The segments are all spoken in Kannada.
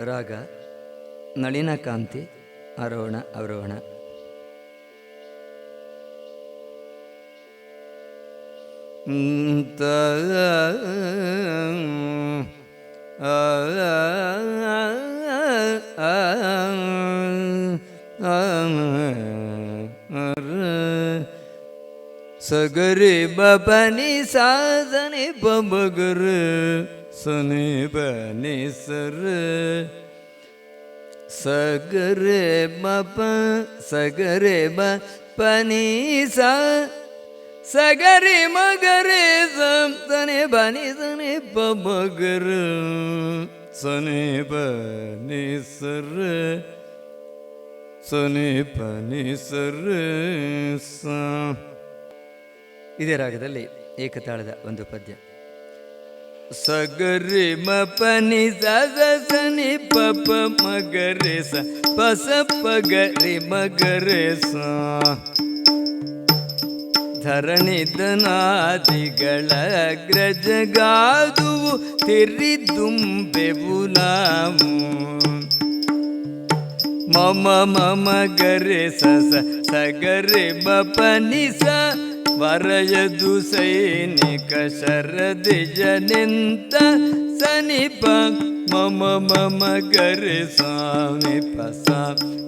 ರಾಗ ನಳಿನಕಾಂತಿ ಆರೋಹಣ ಅವರೋಹಣ. ಆ ಸಗರಿ ಬಪನಿ ಸಾಧನೆ ಬಮಗರ ಸನಿ सगरे ಸರ ಸಗರೆ ಮಪ ಸಗರೆ ಬ ಪನಿ ಸ ಸಗರಿ ಮಗರೆ ಸಂತನೆ ಬನಿ ಸನೆ ಬಮಗರ ಸನಿ ಬನಿ ಸರ ಸನಿ ಪನಿ ಸರ ಇದೇ ರಾಗದಲ್ಲಿ ಏಕತಾಳದ ಒಂದು ಪದ್ಯ. ಸಗರಿ ಮಪನಿ ಸನಿ ಪಪ ಮಗರೆ ಸ ಪಸ ಪಗರಿ ಮಗರೆ ಸ ಧರಣಿದನಾದಿಗಳ ಗ್ರಜಗಾದುವು ತಿರಿದುಂಬೆವು ನಾವು. ಮಮ ಮಮ ಗರೆ ಸ ಸಗರೆ ಮಪನಿ ಸ ವರಯದು ಸೈನಿಕ ಶರದಿ ಜನಿಂತ ಸನಿಪ ಮಮ ಮಮ ಗರೆ ಸ್ವಾಮಿ ಪಸ.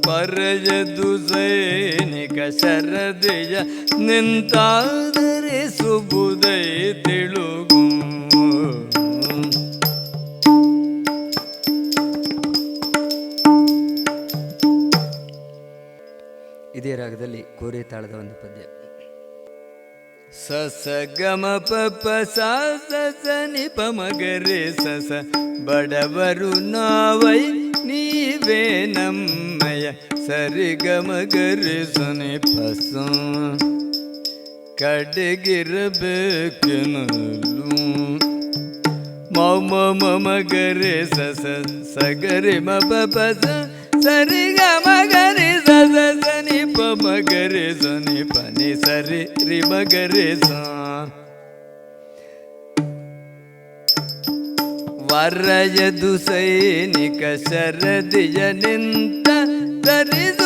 ಪರಯದು ಸೈನಿಕ ಶರದಿಯ ನಿಂತಾದರೆ ಸುಬುದೈ ತಿಳುಗು. ಇದೇ ರಾಗದಲ್ಲಿ ಕೋರೆ ತಾಳದ ಒಂದು ಪದ್ಯ. ಸಸ ಗಮ ಪಪ ಸ ಸ ನಿ ಪ ಮಗರೆ ಸಸ ಬಡವರು ನಾವೈ, ನೀವೇ ನಮ್ಮಯ ಸರಿ ಗಮ ಗರೆ ಸನಿ ಪಸ ಕಡೆಗಿರಬೇಕೆನಲು ಸ ಮಮ ಗರೆ ಸಸ ಸಗರೆ ಮ ಪ ಸ ಸರಿ ಗ ಮಗರೆ ಸಸ ಸನಿ ಪ ಮಗರೆ ಸನಿ ಪನಿ ಸರಿ ರಿ ಮಗರಿ ಸ. ವರಯದು ಸೈನಿಕ ಶರದಿಯ ನಿಂತ ತರಿದು